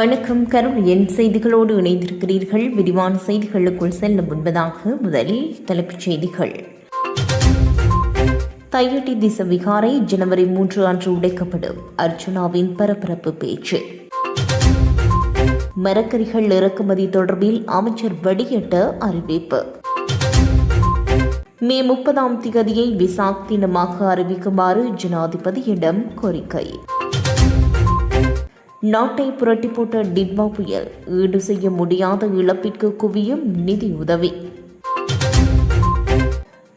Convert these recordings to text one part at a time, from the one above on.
வணக்கம். கருணையின் செய்திகளோடு இணைந்திருக்கிறீர்கள். விரிவான செய்திகளுக்குள் செல்ல முன்பதாக முதலில் தலைப்புச் செய்திகள். தையட்டி திச விகாரை ஜனவரி மூன்று அன்று உடைக்கப்படும். அர்ஜுனாவின் பரபரப்பு பேச்சு. மரக்கறிகள் இறக்குமதி தொடர்பில் அமைச்சர் வடிகட்ட அறிவிப்பு. மே முப்பதாம் திகதியை விசாக் தினமாக அறிவிக்குமாறு ஜனாதிபதியிடம் கோரிக்கை. நாட்டை புரட்டி போட்ட டிட்மா புயல் ஈடு செய்ய முடியாத இழப்பிற்கு குவியும் நிதி உதவி.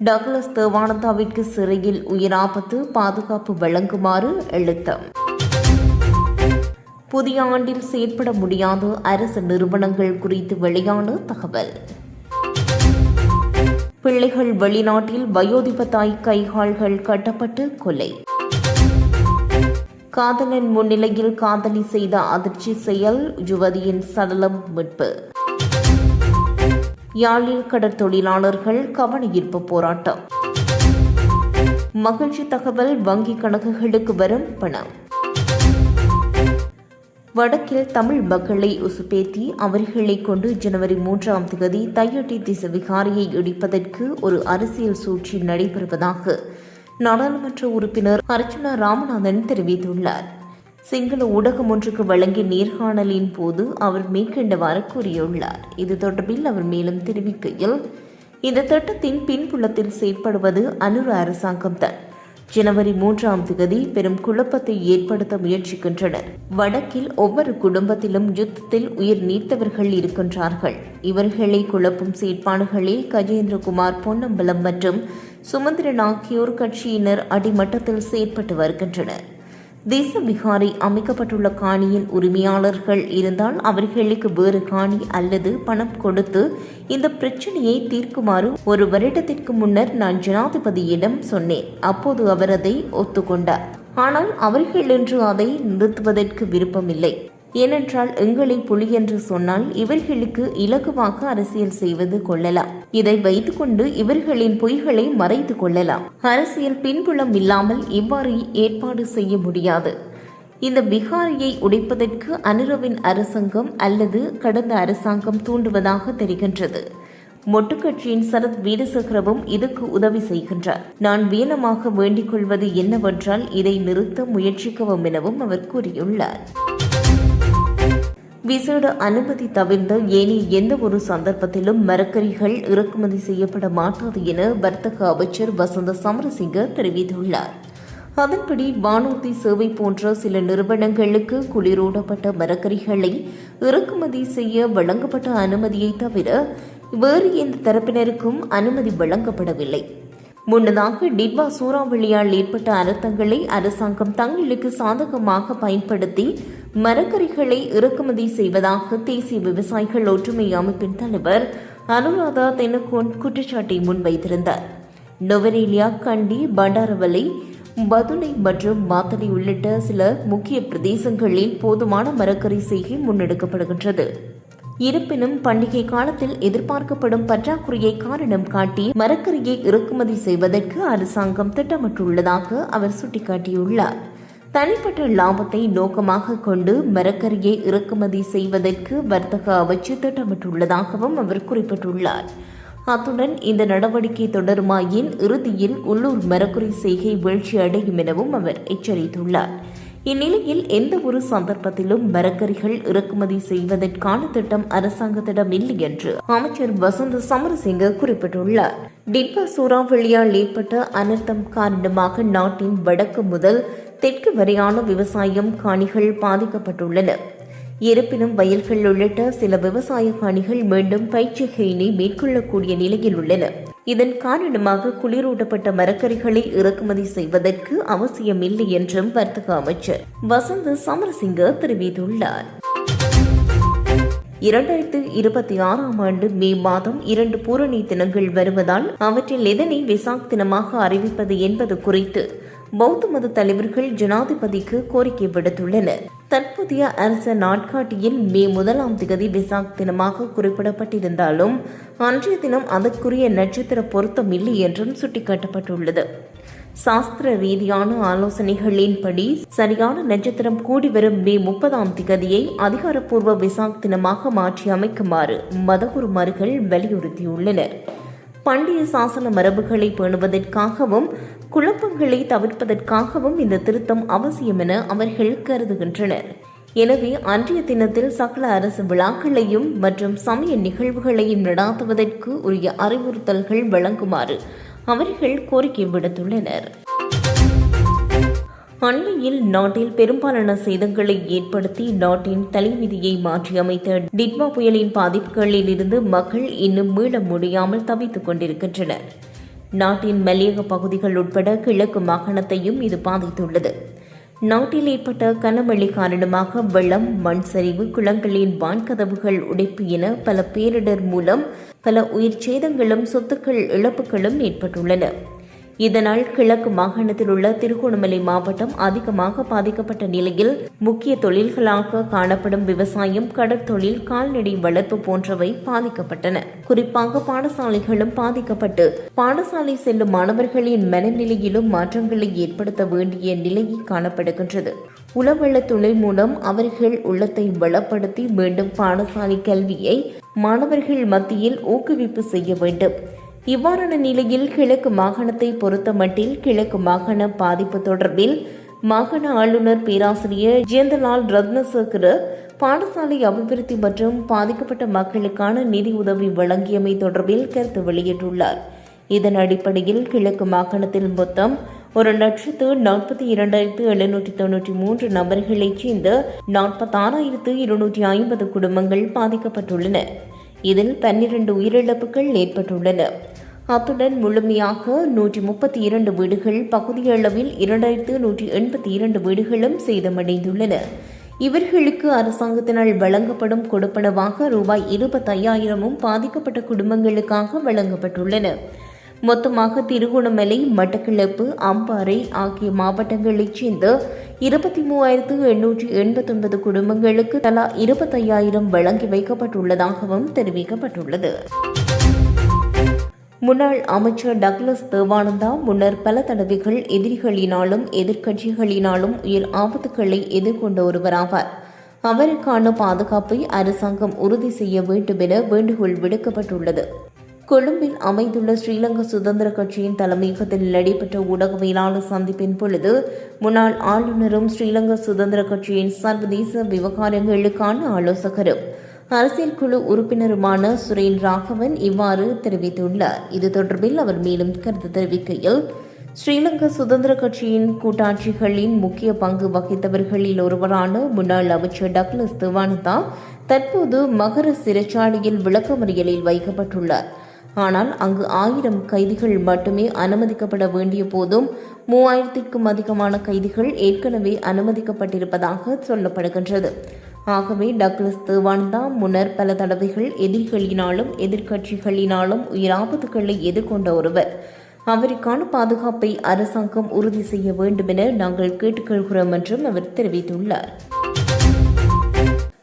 டக்ளஸ் தேவானந்தாவிற்கு சிறையில் உயிராபத்து பாதுகாப்பு வழங்குமாறு எழுத்தம். புதிய ஆண்டில் செயற்பட முடியாத அரசு நிறுவனங்கள் குறித்து வெளியான தகவல். பிள்ளைகள் வெளிநாட்டில் வயோதிப தாய் கைகால்கள் கட்டப்பட்டு கொலை. காதலன் முன்னிலையில் காதலி செய்த அதிர்ச்சி செயல் யுவதியின் சடலம் மீட்பு. யாழில் கடற்தொழிலாளர்கள் கவனஈர்ப்பு போராட்டம். மகிழ்ச்சி தகவல் வங்கிக் கணக்குகளுக்கு வரும் பணம். வடக்கில் தமிழ் மக்களை உசுப்பேத்தி அவர்களை கொண்டு ஜனவரி மூன்றாம் தேதி தையட்டி திசை விகாரியை இடிப்பதற்கு ஒரு அரசியல் சூழ்ச்சி நடைபெறுவதாக நாடாளுமன்ற உறுப்பினர் அர்ச்சுனா ராமநாதன் தெரிவித்துள்ளார். சிங்கள ஊடகம் ஒன்றுக்கு வழங்கிய நேர்காணலின் போது அவர் மேற்கண்டவாறு கூறியுள்ளார். இது தொடர்பில் அவர் மேலும் தெரிவிக்கையில் இந்த திட்டத்தின் பின்புலத்தில் செயற்படுவது அனுர அரசாங்கம்தான் ஜனவரி மூன்றாம் தேதி பெரும் குழப்பத்தை ஏற்படுத்த முயற்சிக்கின்றனர். வடக்கில் ஒவ்வொரு குடும்பத்திலும் யுத்தத்தில் உயிர் நீத்தவர்கள் இருக்கின்றார்கள். இவர்களை குழப்பும் செயற்பாடுகளில் கஜேந்திரகுமார் பொன்னம்பலம் மற்றும் சுமந்திரன் ஆகியோர் கட்சியினர் அடிமட்டத்தில் செயற்பட்டு வருகின்றனர். தேச விகாரை அமைக்கப்பட்டுள்ள காணியின் உரிமையாளர்கள் இருந்தால் அவர்களுக்கு வேறு காணி அல்லது பணம் கொடுத்து இந்த பிரச்சனையை தீர்க்குமாறு ஒரு வருடத்திற்கு முன்னர் நான் ஜனாதிபதியிடம் சொன்னேன். அப்போது அவர் அதை ஒத்துக்கொண்டார். ஆனால் அவர்கள் என்று அதை நிறுத்துவதற்கு விருப்பமில்லை. ஏனென்றால் எங்களை புலி என்று சொன்னால் இவர்களுக்கு இலகுவாக அரசியல் செய்வது கொள்ளலாம். இதை வைத்துக்கொண்டு இவர்களின் பொய்களை மறைத்து கொள்ளலாம். அரசியல் பின்புலம் இல்லாமல் இவ்வாறு ஏற்பாடு செய்ய முடியாது. இந்த பிகாரியை உடைப்பதற்கு அனுரவின் அரசாங்கம் அல்லது கடந்த அரசாங்கம் தூண்டுவதாக தெரிகின்றது. மொட்டு கட்சியின் சரத் வீரசேகரவும் இதுக்கு உதவி செய்கின்றார். நான் வீணமாக வேண்டிக் கொள்வது என்னவென்றால் இதை நிறுத்த முயற்சிக்கவும் எனவும் அவர் கூறியுள்ளார். விசேட அனுமதி தவிர்ந்த ஏனைய எந்த ஒரு சந்தர்ப்பத்திலும் மரக்கறிகள் இறக்குமதி செய்யப்பட மாட்டாது என வர்த்தக அமைச்சர் வசந்த சமரசிங்க தெரிவித்துள்ளார். அதன்படி வானூர்தி சேவை போன்ற சில நிறுவனங்களுக்கு குளிரூடப்பட்ட மரக்கறிகளை இறக்குமதி செய்ய வழங்கப்பட்ட அனுமதியை தவிர வேறு எந்த தரப்பினருக்கும் அனுமதி வழங்கப்படவில்லை. முன்னதாக டிட்வா சூறாவளியால் ஏற்பட்ட அர்த்தங்களை அரசாங்கம் தங்களுக்கு சாதகமாக பயன்படுத்தி மரக்கறிகளை இறக்குமதி செய்வதாக தேசிய விவசாயிகள் ஒற்றுமை அமைப்பின் தலைவர் அனுராதா தென்னகோன் குற்றச்சாட்டை முன்வைத்திருந்தார். நொவரேலியா கண்டி பண்டாரவலை பதுளை மற்றும் மாத்தளை உள்ளிட்ட சில முக்கிய பிரதேசங்களில் போதுமான மரக்கறி செய்கை முன்னெடுக்கப்படுகின்றது. இருப்பினும் பண்டிகை காலத்தில் எதிர்பார்க்கப்படும் பற்றாக்குறையை காரணம் காட்டி மரக்கறியை இறக்குமதி செய்வதற்கு அரசாங்கம் திட்டமிட்டுள்ளதாக அவர் சுட்டிக்காட்டியுள்ளார். தனிப்பட்ட லாபத்தை நோக்கமாக கொண்டு மரக்கரியை இறக்குமதி செய்வதற்கு வர்த்தக அமைச்சு திட்டமிட்டுள்ளதாகவும் அவர் குறிப்பிட்டுள்ளார். அத்துடன் இந்த நடவடிக்கை தொடருமாயின் இறுதியில் உள்ளூர் மரக்குறி செய்கை வீழ்ச்சி அடையும் எனவும் அவர் எச்சரித்துள்ளார். இந்நிலையில் எந்த ஒரு சந்தர்ப்பத்திலும் மரக்கறிகள் இறக்குமதி செய்வதற்கான திட்டம் அரசாங்கத்திடம் இல்லை என்று அமைச்சர் வசந்த் சமரசிங்க குறிப்பிட்டுள்ளார். டிட்பா சூறாவளியால் ஏற்பட்ட அனர்த்தம் காரணமாக நாட்டின் வடக்கு முதல் தெற்கு வரையான விவசாயம் காணிகள் பாதிக்கப்பட்டுள்ளன. இருப்பினும் வயல்கள் உள்ளிட்ட சில விவசாய காணிகள் மீண்டும் பயிற்சிகையினை மேற்கொள்ளக்கூடிய நிலையில் உள்ளன. இதன் காரணமாக குளிரூட்டப்பட்ட மரக்கறிகளை இறக்குமதி செய்வதற்கு அவசியமில்லை என்றும் வர்த்தக அமைச்சர் வசந்த் சமரசிங்க தெரிவித்துள்ளார். இரண்டாயிரத்து இருபத்தி ஆறாம் ஆண்டு மே மாதம் இரண்டு பூரணி தினங்கள் வருவதால் அவற்றில் எதனை விசாக் தினமாக அறிவிப்பது என்பது குறித்து பௌத்த மத தலைவர்கள் ஜனாதிபதிக்கு கோரிக்கை விடுத்துள்ளனர். தற்போதைய அரச நாட்காட்டியில் மே முதலாம் திகதி விசாக் தினமாக குறிப்பிடப்பட்டிருந்தாலும் அன்றைய தினம் அதற்குரிய நட்சத்திர பொருத்தம் இல்லை என்றும் சுட்டிக்காட்டப்பட்டுள்ளது. சாஸ்திர ரீதியான ஆலோசனைகளின்படி சரியான நட்சத்திரம் கூடி வரும் மே முப்பதாம் திகதியை அதிகாரப்பூர்வ விசாக் தினமாக மாற்றி அமைக்குமாறு மதகுருமார்கள் வலியுறுத்தியுள்ளனர். பண்டைய சாசன மரபுகளை பேணுவதற்காகவும் குழப்பங்களை தவிர்ப்பதற்காகவும் இந்த திருத்தம் அவசியம் என அவர்கள் கருதுகின்றனர். எனவே அன்றைய தினத்தில் சகல அரசு விழாக்களையும் மற்றும் சமய நிகழ்வுகளையும் நடாத்துவதற்கு உரிய அறிவுறுத்தல்கள் வழங்குமாறு அவர்கள் கோரிக்கை விடுத்துள்ளனர். அண்மையில் நாட்டில் பெரும்பாலான சேதங்களை ஏற்படுத்தி நாட்டின் தலைவிதியை மாற்றியமைத்த டிட்மா புயலின் பாதிப்புகளில் இருந்து மக்கள் இன்னும் மீள முடியாமல் தவித்துக் கொண்டிருக்கின்றனர். நாட்டின் மலையக பகுதிகள் உட்பட கிழக்கு மாகாணத்தையும் இது பாதித்துள்ளது. நாட்டில் ஏற்பட்ட கனமழை காரணமாக வெள்ளம் மண் சரிவு குளங்களின் வான்கதவுகள் உடைப்பு என பல பேரிடர் மூலம் பல உயிர் சேதங்களும் சொத்துக்கள் இழப்புகளும் ஏற்பட்டுள்ளன. இதனால் கிழக்கு மாகாணத்தில் உள்ள திருகோணமலை மாவட்டம் அதிகமாக பாதிக்கப்பட்ட நிலையில் முக்கிய தொழில்களாக காணப்படும் விவசாயம் கடற்தொழில் கால்நடை வளர்ப்பு போன்றவை பாதிக்கப்பட்டன. குறிப்பாக பாடசாலைகளும் பாதிக்கப்பட்டு பாடசாலை செல்லும் மாணவர்களின் மனநிலையிலும் மாற்றங்களை ஏற்படுத்த வேண்டிய நிலையை காணப்படுகின்றது. உளவள துணை மூலம் அவர்கள் உள்ளத்தை வளப்படுத்தி மீண்டும் பாடசாலை கல்வியை மாணவர்கள் மத்தியில் ஊக்குவிப்பு செய்ய வேண்டும். இவ்வாறான நிலையில் கிழக்கு மாகாணத்தை பொறுத்தமட்டில் கிழக்கு மாகாண பாதிப்பு தொடர்பில் மாகாண ஆளுநர் பேராசிரியர் ஜெயந்தலால் ரத்னசேகர பாடசாலை அபிவிருத்தி மற்றும் பாதிக்கப்பட்ட மக்களுக்கான நிதி உதவி வழங்கியமை தொடர்பில் கருத்து வெளியிட்டுள்ளார். இதன் அடிப்படையில் கிழக்கு மாகாணத்தில் மொத்தம் ஒரு லட்சத்து நாற்பத்தி இரண்டாயிரத்து எழுநூற்றி தொன்னூற்றி மூன்று நபர்களைச் சேர்ந்த நாற்பத்தாறாயிரத்து இருநூற்றி ஐம்பது குடும்பங்கள் பாதிக்கப்பட்டுள்ளன. இதில் பன்னிரண்டு உயிரிழப்புகள் ஏற்பட்டுள்ளன. அத்துடன் முழுமையாக நூற்றி முப்பத்தி இரண்டு வீடுகள் பகுதியளவில் இரண்டாயிரத்து நூற்றி எண்பத்தி இரண்டு வீடுகளும் சேதமடைந்துள்ளன. இவர்களுக்கு அரசாங்கத்தினால் வழங்கப்படும் கொடுப்பனவாக ரூபாய் இருபத்தையாயிரமும் பாதிக்கப்பட்ட குடும்பங்களுக்காக வழங்கப்பட்டுள்ளன. மொத்தமாக திருகோணமலை மட்டக்கிழப்பு அம்பாறை ஆகிய மாவட்டங்களைச் சேர்ந்த இருபத்தி மூவாயிரத்து எண்ணூற்றி எண்பத்தொன்பது குடும்பங்களுக்கு தலா இருபத்தையாயிரம் வழங்கி வைக்கப்பட்டுள்ளதாகவும் தெரிவிக்கப்பட்டுள்ளது. முன்னாள் அமைச்சர் டக்ளஸ் தேவானந்தா முன்னர் பல தடவைகள் எதிரிகளினாலும் எதிர்க்கட்சிகளினாலும் உயிர் ஆபத்துக்களை எதிர்கொண்ட ஒருவராவார். அவருக்கான பாதுகாப்பை அரசாங்கம் உறுதி செய்ய வேண்டும் என வேண்டுகோள் விடுக்கப்பட்டுள்ளது. கொழும்பில் அமைந்துள்ள ஸ்ரீலங்கா சுதந்திர கட்சியின் தலைமையகத்தில் நடைபெற்ற ஊடகவியலாளர் சந்திப்பின் பொழுது முன்னாள் ஆளுநரும் ஸ்ரீலங்கா சுதந்திர கட்சியின் சர்வதேச விவகாரங்களுக்கான ஆலோசகரும் அரசியல் குழு உறுப்பினருமான சுரேன் ராகவன் இவ்வாறு தெரிவித்துள்ளார். இது தொடர்பில் அவர் மேலும் கருத்து தெரிவிக்கையில் ஸ்ரீலங்கா சுதந்திர கட்சியின் கூட்டாட்சிகளின் முக்கிய பங்கு வகித்தவர்களில் ஒருவரான முன்னாள் அமைச்சர் டக்ளஸ் திவானந்தா தற்போது மகர சிறைச்சாலையில் விளக்கமறியலில் வைக்கப்பட்டுள்ளார். ஆனால் அங்கு ஆயிரம் கைதிகள் மட்டுமே அனுமதிக்கப்பட வேண்டிய போதும் மூவாயிரத்திற்கும் அதிகமான கைதிகள் ஏற்கனவே அனுமதிக்கப்பட்டிருப்பதாக சொல்லப்படுகின்றது. ஆகவே டக்ளஸ் தேவானந்தா முன்னர் பல தடவைகள் எதிரிகளினாலும் எதிர்க்கட்சிகளினாலும் உயிராபத்துக்களை எதிர்கொண்ட ஒருவர். அவருக்கான பாதுகாப்பை அரசாங்கம் உறுதி செய்ய வேண்டும் என நாங்கள் கேட்டுக்கொள்கிறோம் என்றும் அவர் தெரிவித்துள்ளார்.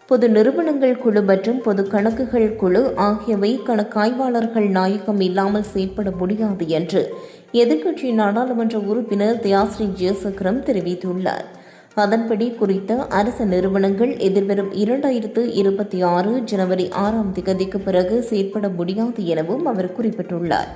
பொது நிறுவனங்கள் குழு மற்றும் பொது கணக்குகள் குழு ஆகியவை கணக்காய்வாளர்கள் நாயகம் இல்லாமல் செயற்பட முடியாது என்று எதிர்க்கட்சி நாடாளுமன்ற உறுப்பினர் தியாஸ்ரீ ஜெயசக்கரம் தெரிவித்துள்ளார். அதன்படி குறித்த அரசு நிறுவனங்கள் எதிர்வரும் இரண்டாயிரத்து இருபத்தி ஆறு ஜனவரி ஆறாம் திகதிக்கு பிறகு செயற்பட முடியாது எனவும் அவர் குறிப்பிட்டுள்ளார்.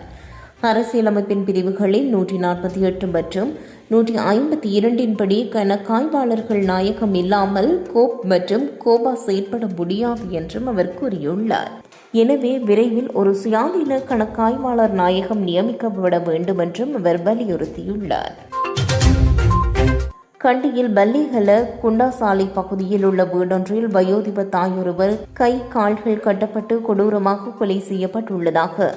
அரசியலமைப்பின் பிரிவுகளில் நூற்றி நாற்பத்தி எட்டு மற்றும் நூற்றி ஐம்பத்தி இரண்டின்படி கணக்காய்வாளர்கள் நாயகம் இல்லாமல் கோப் மற்றும் கோபா செயற்பட முடியாது என்றும் அவர் கூறியுள்ளார். எனவே விரைவில் ஒரு சுயாதீன கணக்காய்வாளர் நாயகம் நியமிக்கப்பட வேண்டும் என்றும் அவர் வலியுறுத்தியுள்ளார். கண்டியில் பல்லிகல குண்டாசாலை பகுதியில் உள்ள வீடொன்றில் வயோதிப தாயொருவர் கை கால்கள் கட்டப்பட்டு கொடூரமாக கொலை செய்யப்பட்டுள்ளதாக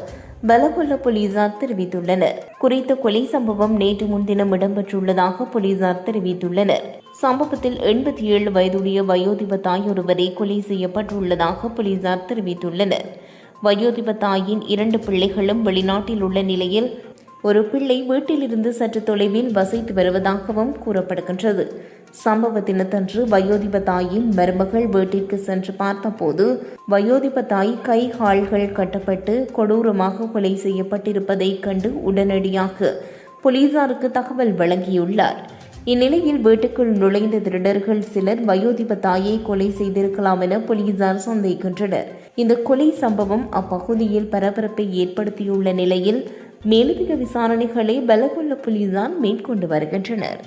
பலகொல்ல போலீசார் தெரிவித்துள்ளனர். குறித்த கொலை சம்பவம் நேற்று முன்தினம் இடம்பெற்றுள்ளதாக போலீசார் தெரிவித்துள்ளனர். சம்பவத்தில் எண்பத்தி ஏழு வயதுடைய வயோதிப தாயொருவரை கொலை செய்யப்பட்டுள்ளதாக போலீசார் தெரிவித்துள்ளனர். வயோதிப தாயின் இரண்டு பிள்ளைகளும் வெளிநாட்டில் உள்ள நிலையில் ஒரு பிள்ளை வீட்டிலிருந்து சற்று தொலைவில் வசித்து வருவதாகவும் கூறப்படுகின்றது. சம்பவ தினத்தன்று வயோதிப தாயின் மருமகள் வீட்டிற்கு சென்று பார்த்தபோது வயோதிப தாய் கை கால்கள் கட்டப்பட்டு கொடூரமாக கொலை செய்யப்பட்டிருப்பதை கண்டு உடனடியாக போலீசாருக்கு தகவல் வழங்கியுள்ளார். இந்நிலையில் வீட்டுக்குள் நுழைந்த திருடர்கள் சிலர் வயோதிப தாயை கொலை செய்திருக்கலாம் என போலீசார் சந்தேகிக்கின்றனர். இந்த கொலை சம்பவம் அப்பகுதியில் பரபரப்பை ஏற்படுத்தியுள்ள நிலையில் மேலதிக விசாரணைகளை பலகொல்ல புலிதான் மேற்கொண்டு வருகின்றனர்.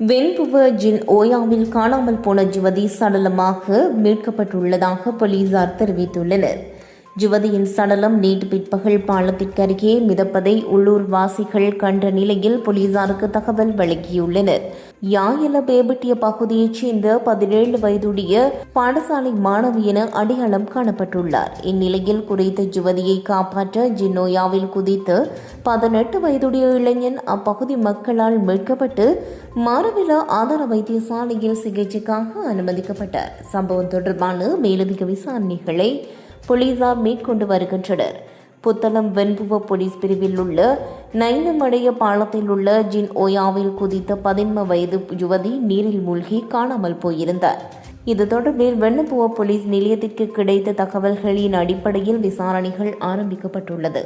வெண்புவர்ஜின் ஓயாவில் காணாமல் போன ஜுவதி சடலமாக மீட்கப்பட்டுள்ளதாக போலீசார் தெரிவித்துள்ளனர். ஜுவதியின் சடலம் நேற்று பிற்பகல் பாலத்திற்கு அருகே மிதப்பதை உள்ளூர் வாசிகள் கண்ட நிலையில் போலீசாருக்கு தகவல் வழங்கியுள்ளனர். யாயல பேபட்டிய பகுதியைச் சேர்ந்த பதினேழு வயதுடைய பாடசாலை மாணவி என அடையாளம் காணப்பட்டுள்ளார். இந்நிலையில் குறித்த ஜுவதியை காப்பாற்ற ஜின்னோயாவில் குதித்து பதினெட்டு வயதுடைய இளைஞன் அப்பகுதி மக்களால் மீட்கப்பட்டு மாரவில ஆதார வைத்தியசாலையில் சிகிச்சைக்காக அனுமதிக்கப்பட்டார். சம்பவம் தொடர்பான மேலதிக விசாரணைகளை போலீசார் மேற்கொண்டு வருகின்றனர். புத்தளம் வெண்புவ போலீஸ் பிரிவில் உள்ள நைனமடைய பாலத்தில் உள்ள ஜின் ஓயாவில் குதித்த பதின்ம வயது யுவதி நீரில் மூழ்கி காணாமல் போயிருந்தார். இது தொடர்பில் வெண்ணப்புவ போலீஸ் நிலையத்திற்கு கிடைத்த தகவல்களின் அடிப்படையில் விசாரணைகள் ஆரம்பிக்கப்பட்டுள்ளது.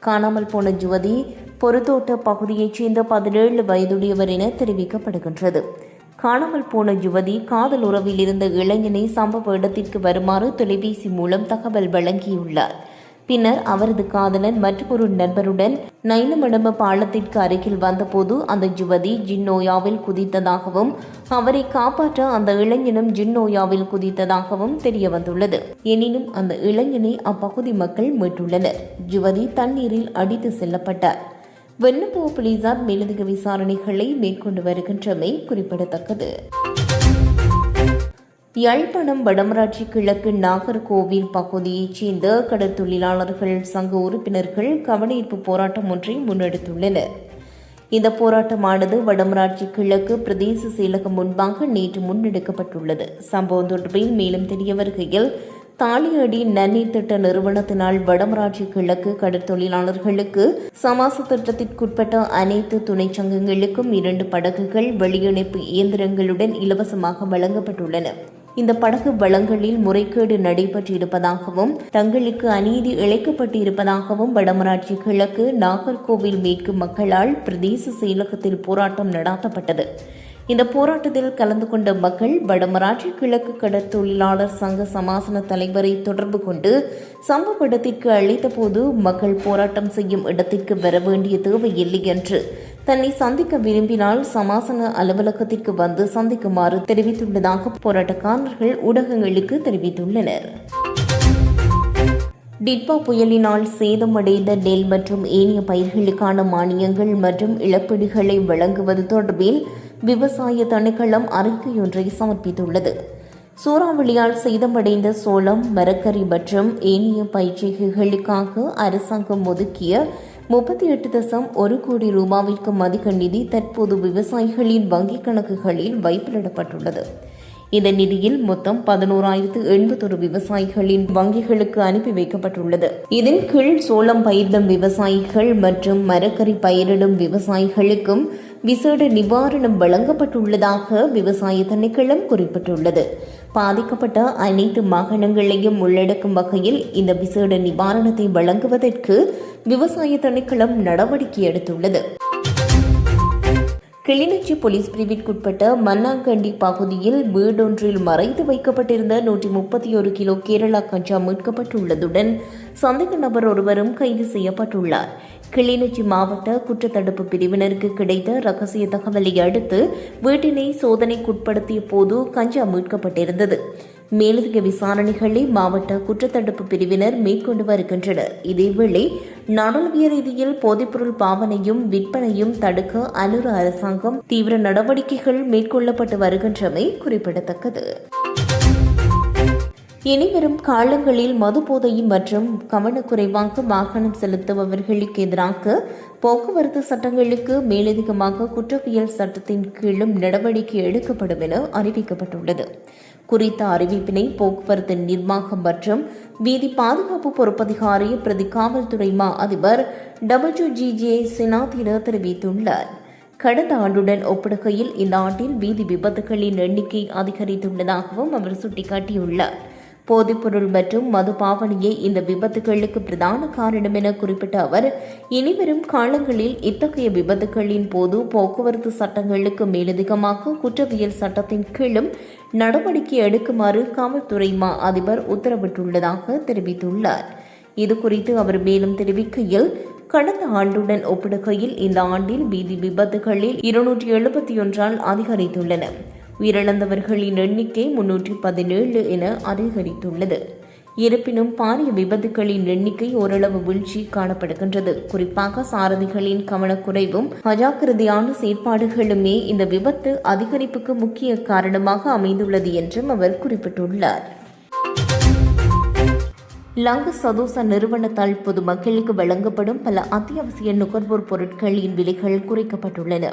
காணாமல் போன ஜுவதி பொறுத்தோட்ட பகுதியைச் சேர்ந்த பதினேழு வயதுடையவர் என தெரிவிக்கப்படுகின்றது. காணாமல் போன யுவதி காதல் உறவில் இருந்த இளைஞனை சம்பவ இடத்திற்கு வருமாறு தொலைபேசி மூலம் தகவல் வழங்கியுள்ளார். பின்னர் அவரது காதலன் மற்றொரு நண்பருடன் நைலமடம்ப பாலத்திற்கு அருகில் வந்தபோது அந்த யுவதி ஜின்னோயாவில் குதித்ததாகவும் அவரை காப்பாற்ற அந்த இளைஞனும் ஜின்னோயாவில் குதித்ததாகவும் தெரிய வந்துள்ளது எனினும் அந்த இளைஞனை அப்பகுதி மக்கள் மீட்டுள்ளனர். யுவதி தண்ணீரில் அடித்து செல்லப்பட்டார். வெண்ணப்பூ போலீசார் மேலதிக விசாரணைகளை மேற்கொண்டு வருகின்றமை குறிப்பிடத்தக்கது. யாழ்ப்பாணம் வடமராட்சி கிழக்கு நாகர்கோவில் பகுதியைச் சேர்ந்த கடற்தொழிலாளர்கள் சங்க உறுப்பினர்கள் கவனஈர்ப்பு போராட்டம் ஒன்றை முன்னெடுத்துள்ளனர். இந்த போராட்டமானது வடமராட்சி கிழக்கு பிரதேச செயலகம் முன்பாக நேற்று முன்னெடுக்கப்பட்டுள்ளது. சம்பவம் தொடர்பில் மேலும் தெரிய வருகையில் தாலியடி நன்னீர் திட்ட நிறுவனத்தினால் வடமராட்சி கிழக்கு கடற்தொழிலாளர்களுக்கு சமாச திட்டத்திற்குட்பட்ட அனைத்து துணைச்சங்கங்களுக்கும் இரண்டு படகுகள் வெளியிணைப்பு இயந்திரங்களுடன் இலவசமாக வழங்கப்பட்டுள்ளன. இந்த படகு வளங்களில் முறைகேடு நடைபெற்றிருப்பதாகவும் தங்களுக்கு அநீதி இழைக்கப்பட்டிருப்பதாகவும் வடமராட்சி கிழக்கு நாகர்கோவில் மேற்கு மக்களால் பிரதேச செயலகத்தில் போராட்டம் நடாத்தப்பட்டது. இந்த போராட்டத்தில் கலந்து கொண்ட மக்கள் வடமராட்சி கிழக்கு கடற்தொழிலாளர் சங்க சமாசன தலைவரை தொடர்பு கொண்டு சம்பவ இடத்திற்கு அழைத்த போது மக்கள் போராட்டம் செய்யும் இடத்திற்கு வர வேண்டிய தேவையில்லை என்று தன்னை சந்திக்க விரும்பினால் சமாசன அலுவலகத்திற்கு வந்து சந்திக்குமாறு தெரிவித்துள்ளதாக போராட்டக்காரர்கள் ஊடகங்களுக்கு தெரிவித்துள்ளனர். டிட்பா புயலினால் சேதமடைந்த நெல் மற்றும் ஏனைய பயிர்களுக்கான மானியங்கள் மற்றும் இழப்பீடுகளை வழங்குவது தொடர்பில் விவசாய திணைக்களம் அறிக்கையொன்றை சமர்ப்பித்துள்ளது. சூறாவளியால் சேதமடைந்த சோளம் மரக்கறி மற்றும் ஏனைய பயிற்சிகளுக்காக அரசாங்கம் ஒதுக்கிய முப்பத்தி எட்டு தசம் ஒரு கோடி ரூபாவிற்கும் அதிக நிதி தற்போது விவசாயிகளின் வங்கிக் கணக்குகளில் வைப்பிலிடப்பட்டுள்ளது. இந்த நிதியில் மொத்தம் பதினோராயிரத்து எண்பத்தொரு விவசாயிகளின் வங்கிகளுக்கு அனுப்பி வைக்கப்பட்டுள்ளது. இதன் கீழ் சோளம் பயிரிடும் விவசாயிகள் மற்றும் மரக்கறி பயிரிடும் விவசாயிகளுக்கும் விசேட நிவாரணம் வழங்கப்பட்டுள்ளதாக விவசாய திணைக்களம் குறிப்பிட்டுள்ளது. பாதிக்கப்பட்ட அனைத்து மாகாணங்களையும் உள்ளடக்கும் வகையில் இந்த விசேட நிவாரணத்தை வழங்குவதற்கு விவசாய திணைக்களம் நடவடிக்கை எடுத்துள்ளது. கிளிநொச்சி போலீஸ் பிரிவிற்குட்பட்ட மன்னாங்கண்டி பகுதியில் வீடொன்றில் மறைத்து வைக்கப்பட்டிருந்த நூற்றி முப்பத்தி ஒரு கிலோ கேரளா கஞ்சா மீட்கப்பட்டுள்ளதுடன் சந்தேக நபர் ஒருவரும் கைது செய்யப்பட்டுள்ளார். கிளிநொச்சி மாவட்ட குற்றத்தடுப்பு பிரிவினருக்கு கிடைத்த ரகசிய தகவலை அடுத்து வீட்டினை சோதனைக்குட்படுத்திய போது கஞ்சா மீட்கப்பட்டிருந்தது. மேலதிக விசாரணைகளை மாவட்ட குற்றத்தடுப்பு பிரிவினர் மேற்கொண்டு வருகின்றனர். இதேவேளை நாடாளுமன்ற ரீதியில் போதைப்பொருள் பாவனையும் விற்பனையும் தடுக்க அனுர அரசாங்கம் தீவிர நடவடிக்கைகள் மேற்கொள்ளப்பட்டு வருகின்றமை குறிப்பிடத்தக்கது. இனிவரும் காலங்களில் மதுபோதை மற்றும் கவனக்குறைவாக வாகனம் செலுத்துபவர்களுக்கு எதிராக போக்குவரத்து சட்டங்களுக்கு மேலதிகமாக குற்றவியல் சட்டத்தின் கீழும் நடவடிக்கை எடுக்கப்படும் என அறிவிக்கப்பட்டுள்ளது. குறித்த அறிவிப்பினை போக்குவரத்து நிர்வாகம் மற்றும் வீதி பாதுகாப்பு பொறுப்பதிகாரி பிரதி காவல்துறை மா அதிபர் டபிள்யூ ஜி ஜே தெரிவித்துள்ளார். கடந்த ஆண்டுடன் ஒப்பிடுகையில் இந்த ஆண்டில் வீதி விபத்துகளின் எண்ணிக்கை அதிகரித்துள்ளதாகவும் அவர் சுட்டிக்காட்டியுள்ளார். போதைப்பொருள் மற்றும் மது பாவனையே இந்த விபத்துகளுக்கு பிரதான காரணம் என குறிப்பிட்ட அவர் இனிவரும் காலங்களில் இத்தகைய விபத்துகளின் போது போக்குவரத்து சட்டங்களுக்கு மேலதிகமாக குற்றவியல் சட்டத்தின் கீழும் நடவடிக்கை எடுக்குமாறு காவல்துறை மா அதிபர் உத்தரவிட்டுள்ளதாக தெரிவித்துள்ளார். இதுகுறித்து அவர் மேலும் தெரிவிக்கையில் கடந்த ஆண்டுடன் ஒப்பிடுகையில் இந்த ஆண்டில் வீதி விபத்துகளில் இருநூற்றி எழுபத்தி ஒன்றால் அதிகரித்துள்ளன. உயிரிழந்தவர்களின் எண்ணிக்கை முன்னூற்றி பதினேழு என அதிகரித்துள்ளது. இருப்பினும் பாரிய விபத்துகளின் எண்ணிக்கை ஓரளவு வீழ்ச்சி காணப்படுகின்றது. குறிப்பாக சாரதிகளின் கவனக்குறைவும் அஜாக்கிரதையான செயற்பாடுகளுமே இந்த விபத்து அதிகரிப்புக்கு முக்கிய காரணமாக அமைந்துள்ளது என்றும் அவர் குறிப்பிட்டுள்ளார். லங்க சதோச நிறுவனத்தால் பொதுமக்களுக்கு வழங்கப்படும் பல அத்தியாவசிய நுகர்வோர் பொருட்களின் விலைகள் குறைக்கப்பட்டுள்ளன.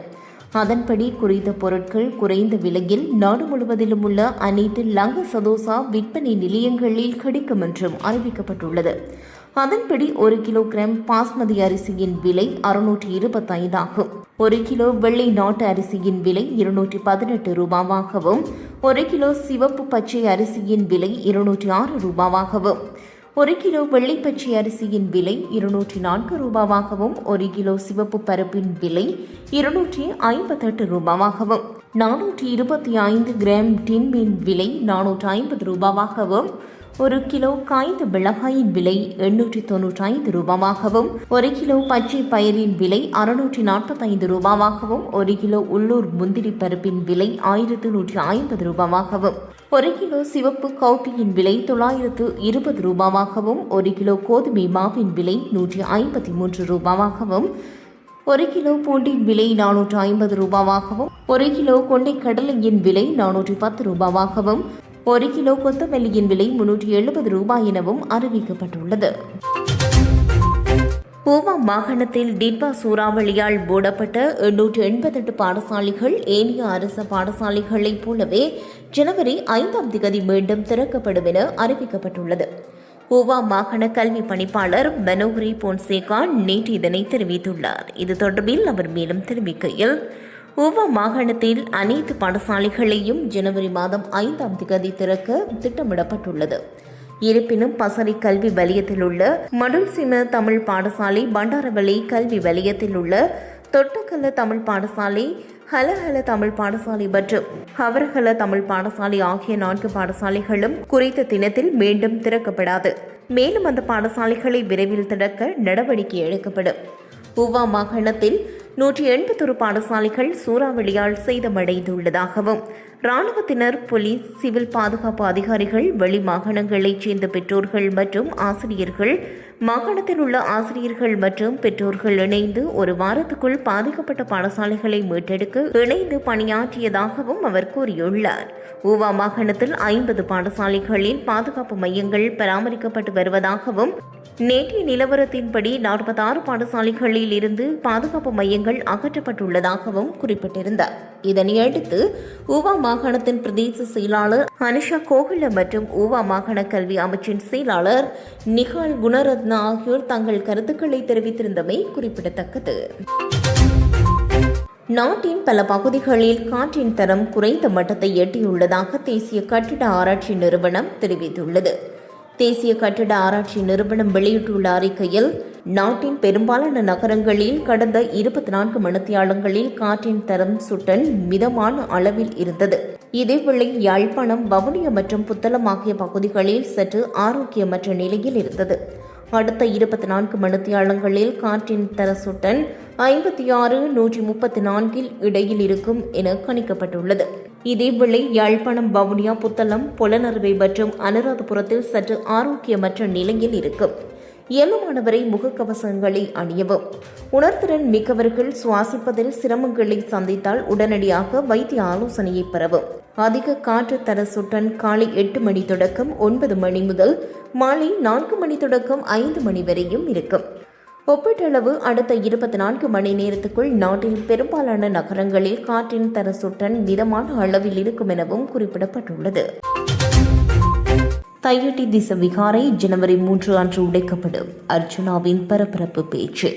அதன்படி குறித்த பொருட்கள் குறைந்த விலையில் நாடு முழுவதிலும் உள்ள அனைத்து லங்க சதோசா விற்பனை நிலையங்களில் கிடைக்கும் என்றும் அறிவிக்கப்பட்டுள்ளது. அதன்படி ஒரு கிலோகிராம் பாஸ்மதி அரிசியின் விலை அறுநூற்றி இருபத்தைந்தாகும். ஒரு கிலோ வெள்ளை நாட்டு அரிசியின் விலை இருநூற்றி பதினெட்டு ரூபாவாகவும் ஒரு கிலோ சிவப்பு பச்சை அரிசியின் விலை இருநூற்றி ஆறு ரூபாவாகவும். ஒரு கிலோ வெள்ளைப்பச்சை அரிசியின் விலை இருநூற்றி நான்கு ரூபாவாகவும் ஒரு கிலோ சிவப்பு பருப்பின் விலை இருநூற்றி ஐம்பத்தெட்டு ரூபாவாகவும் நானூற்றி இருபத்தி ஐந்து கிராம் டின்மின் விலை நானூற்றி ஐம்பது ரூபாவாகவும் ஒரு கிலோ காய்ந்த மிளகாயின் விலை எண்ணூற்றி தொன்னூற்றி ஐந்து ரூபாவாகவும் ஒரு கிலோ பச்சை பயிரின் விலை அறுநூற்றி நாற்பத்தைந்து ரூபாவாகவும் ஒரு கிலோ உள்ளூர் முந்திரி பருப்பின் விலை ஆயிரத்து நூற்றி ஐம்பது ரூபாவாகவும் ஒரு கிலோ சிவப்பு கவுப்பியின் விலை தொள்ளாயிரத்து இருபது ரூபாவாகவும் ஒரு கிலோ கோதுமை மாவின் விலை நூற்றி ஐம்பத்தி மூன்று ரூபாவாகவும் ஒரு கிலோ பூண்டின் விலை நானூற்று ஐம்பது ரூபாவாகவும் ஒரு கிலோ கொண்டை கடலையின் விலை நானூற்றி பத்து ரூபாவாகவும் ஒரு கிலோ கொத்தமல்லியின் விலை முன்னூற்றி எழுபது ரூபாய் எனவும் அறிவிக்கப்பட்டுள்ளது. பூமா மாகாணத்தில் டிட்பா சூறாவளியால் மூடப்பட்ட எண்ணூற்று எண்பத்தெட்டு பாடசாலைகள் ஏனைய அரசு பாடசாலைகளைப் போலவே ஜனவரி ஐந்தாம் திகதி மீண்டும் திறக்கப்படும் என அறிவிக்கப்பட்டுள்ளது. ஊவா மாகாண கல்வி பணிப்பாளர் மனோகரி போன்சேகா நேற்று இதனை தெரிவித்துள்ளார். இது தொடர்பில் அவர் மேலும் தெரிவிக்கையில் ஊவா மாகாணத்தில் அனைத்து பாடசாலைகளையும் ஜனவரி மாதம் ஐந்தாம் திகதி திறக்க திட்டமிடப்பட்டுள்ளது. இருப்பினும் பசறை கல்வி வலயத்தில் உள்ள மடுல்சிம தமிழ் பாடசாலை பண்டாரவளி கல்வி வலயத்தில் உள்ள தொட்டக்கல்ல தமிழ் பாடசாலை ஹலஹல தமிழ் பாடசாலை மற்றும் ஹவரஹல தமிழ் பாடசாலை ஆகிய நான்கு பாடசாலைகளும் குறித்த தினத்தில் மீண்டும் திறக்கப்படாது. மேலும் அந்த பாடசாலைகளை விரைவில் திறக்க நடவடிக்கை எடுக்கப்படும். உவா மாகாணத்தில் நூற்றி எண்பத்தொரு பாடசாலைகள் சூறாவளியால் சேதமடைந்துள்ளதாகவும் இராணுவத்தினர் போலீஸ் சிவில் பாதுகாப்பு அதிகாரிகள் வெளி மாகாணங்களைச் சேர்ந்த பெற்றோர்கள் மற்றும் ஆசிரியர்கள் மாகாணத்தில் உள்ள ஆசிரியர்கள் மற்றும் பெற்றோர்கள் இணைந்து ஒரு வாரத்துக்குள் பாதிக்கப்பட்ட பாடசாலைகளை மீட்டெடுக்க இணைந்து பணியாற்றியதாகவும் அவர் கூறியுள்ளார். ஊவா மாகாணத்தில் ஐம்பது பாடசாலைகளில் பாதுகாப்பு மையங்கள் பராமரிக்கப்பட்டு வருவதாகவும் நேற்றைய நிலவரத்தின்படி நாற்பத்தாறு பாடசாலைகளில் இருந்து பாதுகாப்பு மையங்கள் அகற்றப்பட்டுள்ளதாகவும் குறிப்பிட்டிருந்தார். இதனையடுத்து ஊவா மாகாணத்தின் பிரதேச செயலாளர் அனிஷா கோகுல மற்றும் ஊவா மாகாண கல்வி அமைச்சின் செயலாளர் நிகால் குணரத்னா ஆகியோர் தங்கள் கருத்துக்களை தெரிவித்திருந்தமை குறிப்பிடத்தக்கது. நாட்டின் பல பகுதிகளில் காற்றின் தரம் குறைந்த மட்டத்தை எட்டியுள்ளதாக தேசிய கட்டிட ஆராய்ச்சி நிறுவனம் தெரிவித்துள்ளது. தேசிய கட்டிட ஆராய்ச்சி நிறுவனம் வெளியிட்டுள்ள அறிக்கையில் நாட்டின் பெரும்பாலான நகரங்களில் கடந்த இருபத்தி நான்கு மணித்தியாலங்களில் காற்றின் தரம் சுட்டன் மிதமான அளவில் இருந்தது. இதேவேளை யாழ்ப்பாணம் வவுனியா மற்றும் புத்தளம் ஆகிய பகுதிகளில் சற்று ஆரோக்கியமற்ற நிலையில் இருந்தது. அடுத்த இருபத்தி நான்கு மணித்தியாலங்களில் காற்றின் தர சுட்டன் ஐம்பத்தி ஆறு நூற்றி முப்பத்தி நான்கில் இடையில் இருக்கும் என கணிக்கப்பட்டுள்ளது. இதேவேளை யாழ்ப்பாணம் வவுனியா புத்தளம் புலனறுவை மற்றும் அனுராதபுரத்தில் சற்று ஆரோக்கியமற்ற நிலையில் இருக்கும். இயலுமானவரை முகக்கவசங்களை அணியவும். உணர்திறன் மிக்கவர்கள் சுவாசிப்பதில் சிரமங்களை சந்தித்தால் உடனடியாக வைத்திய ஆலோசனையை பெறவும். அதிக காற்று தர சுட்டன் காலை எட்டு மணி தொடக்கம் ஒன்பது மணி முதல் மாலை நான்கு மணி தொடக்கம் ஐந்து மணி வரையும் இருக்கும். ஒப்பீட்டளவு அடுத்த இருபத்தி நான்கு மணி நேரத்துக்குள் நாட்டின் பெரும்பாலான நகரங்களில் காற்றின் தர சுட்டன் மிதமான அளவில் இருக்கும் எனவும் குறிப்பிடப்பட்டுள்ளது. தையட்டி திச விகாரை ஜனவரி மூன்று அன்று உடைக்கப்படும். அர்ஜுனாவின் பரபரப்பு பேச்சு.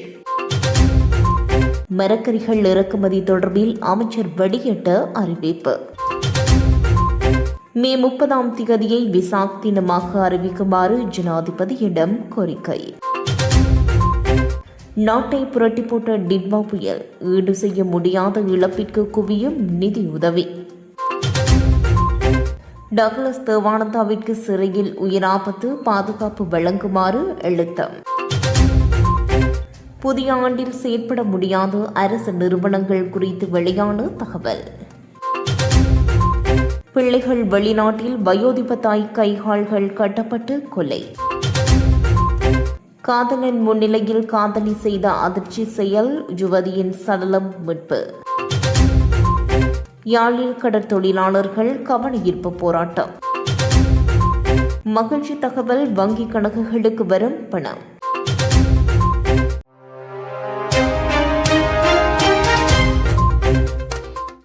மரக்கறிகள் இறக்குமதி தொடர்பில் அமைச்சர் வெளியிட்ட அறிவிப்பு. மே முப்பதாம் திகதியை விசாக் தினமாக அறிவிக்குமாறு ஜனாதிபதியிடம் கோரிக்கை. நாட்டை புரட்டி போட்ட டிட்வா புயல் ஈடு செய்ய முடியாத இழப்பிற்கு குவியும் நிதி உதவி. டக்ளஸ் தேவானந்தாவிற்கு சிறையில் உயிராபத்து பாதுகாப்பு வழங்குமாறு எழுத்தம். புதிய ஆண்டில் செயற்பட முடியாத அரசு நிறுவனங்கள் குறித்து வெளியான தகவல். பிள்ளைகள் வெளிநாட்டில் வயோதிப தாய் கைகால்கள் கட்டப்பட்டு கொலை. காதலன் முன்னிலையில் காதலி செய்த அதிர்ச்சி செயல் யுவதியின் சடலம் மீட்பு. யாழில் கடற்தொழிலாளர்கள் கவனஈர்ப்பு போராட்டம். மகிழ்ச்சி தகவல் வங்கிக் கணக்குகளுக்கு வரும் பணம்.